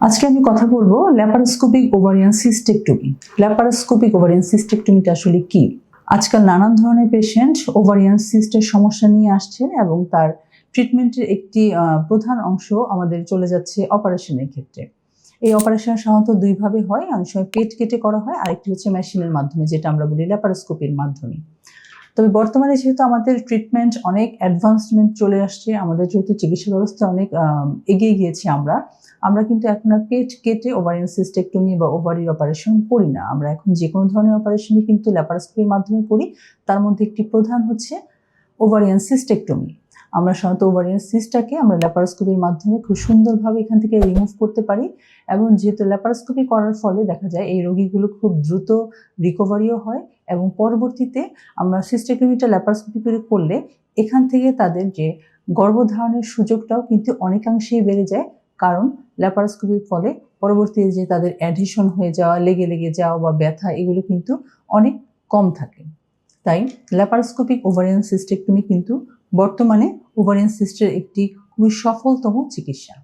আজকে আমি কথা বলব laparoscopic ovarian cystectomy laparoscopic ovarian সিস্টেকটমিটা আসলে কি? আজকাল নানান ধরনের পেশেন্ট ওভারিয়ান সিস্টের সমস্যা নিয়ে আসছে এবং তার ট্রিটমেন্টের একটি প্রধান অংশ আমাদের চলে যাচ্ছে অপারেশনের ক্ষেত্রে। এই অপারেশন সাধারণত দুইভাবে হয়। অনেক সময় পেট কেটে করা হয়। আরেকটি হচ্ছে মেশিনের মাধ্যমে, যেটা আমরা বলি ল্যাপারোস্কোপির মাধ্যমে। তবে বর্তমানে যেহেতু আমাদের ট্রিটমেন্ট অনেক অ্যাডভান্সমেন্ট চলে আসছে, আমাদের যেহেতু চিকিৎসা ব্যবস্থা অনেক এগিয়ে গিয়েছে আমরা আমরা কিন্তু এখন আর পেট কেটে ওভারিয়ান সিস্টেকটমি বা ওভারির অপারেশন করি না। আমরা এখন যে কোনো ধরনের অপারেশনই কিন্তু ল্যাপারোস্কোপির মাধ্যমে করি, তার মধ্যে একটি প্রধান হচ্ছে ওভারিয়ান সিস্টেকটমি আমরা সাধারণত ওভারিয়ান সিস্টটাকে আমরা ল্যাপারোস্কোপির মাধ্যমে খুব সুন্দরভাবে এখান থেকে রিমুভ করতে পারি এবং যেহেতু ল্যাপারোস্কোপি করার ফলে দেখা যায় এই রোগীগুলো খুব দ্রুত রিকভারিও হয় এবং পরবর্তীতে আমরা সিস্টেকটমিটা ল্যাপারোস্কোপি করে করলে এখান থেকে তাদের যে গর্ভধারণের সুযোগটাও কিন্তু অনেকাংশেই বেড়ে যায় কারণ ল্যাপারোস্কোপির ফলে পরবর্তীতে যে তাদের অ্যাডিশন হয়ে যাওয়া, লেগে লেগে যাওয়া বা ব্যথা এগুলো কিন্তু অনেক কম থাকে। তাই ল্যাপারোস্কোপিক ওভারিয়ান সিস্টেকটমি কিন্তু বর্তমানে ওভারিয়ান সিস্টের একটি খুবই সফলতম চিকিৎসা।